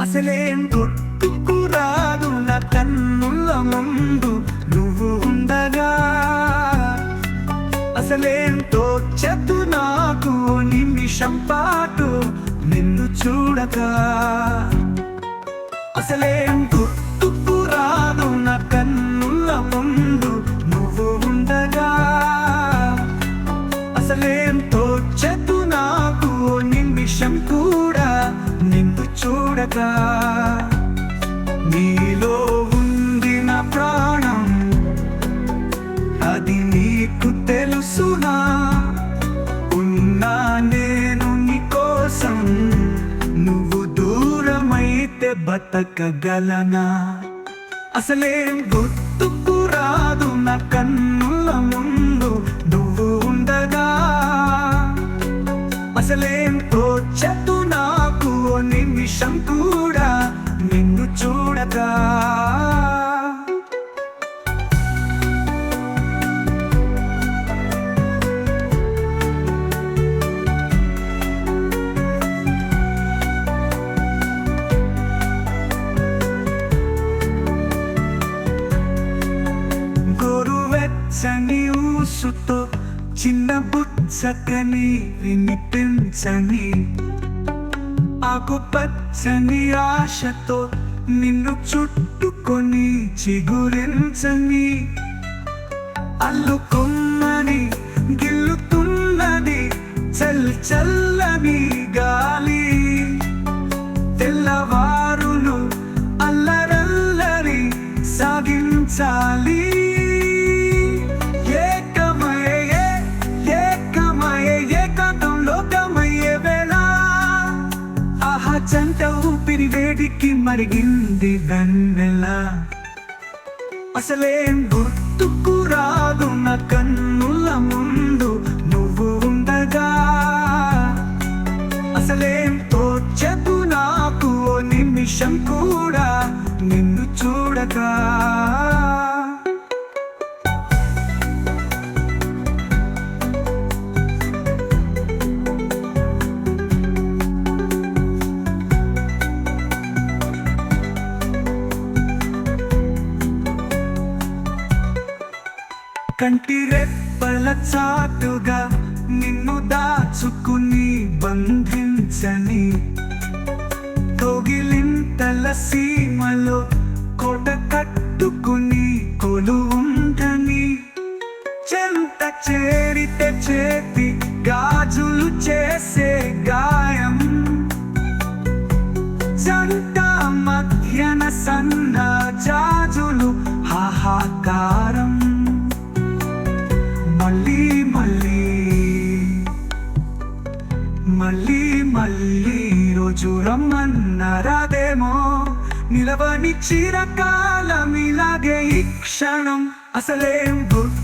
అసలేం గుర్తుకురాదు నా కన్నుల ముందు నువ్వు ఉండగా. అసలేం తోచదు నాకు నిమిషం పాటు చూడక చూడగా అసలేం గుర్తుకురాదు నా కన్నుల ముందు. నువ్వు ఉండగా అసలేం తోచదు నాకు నిమిషం కూడా. నిన్ను చూడగా బ్రతకగలనా అసలేం గుర్తుకు రాదు నా కన్నుల ముందు. నువ్వు ఉండగా అసలేం తోచదు నాకు నిమిషం కూడా నిన్ను చూడగా. గోరువెచ్చని ఊసుతో చిన్న బుచ్చకని వినిపించని ఆకుపచ్చని ఆశతో నిన్ను చుట్టుకొని చిగురించని అల్లుకున్నది గిల్లుతున్నది చల్ చల్లని ఆహా ఊపిరి వేడికి మరిగింది వెన్నెల. అసలేం గుర్తుకు రాదు నా కన్నుల ముందు నువ్వు ఉండగా. అసలేం తోచదు నాకు నిమిషం కూడా నిన్ను చూడగా కంటి రెప్పల చాటుగా నిన్ను దాచుకుని బంధించని తొగిలింతల సీమలో కోట కట్టుకుని కొలువుంటని చెంత చేరితే చేతి గాజులు చేసే గాయం. జంట మధ్యన సన్న జాజులు హాహాకారం. రోజు రమ్మన్నారాదేమో నిలవని చిరకాలం ఇలాగే ఈ క్షణం అసలేం గుర్తు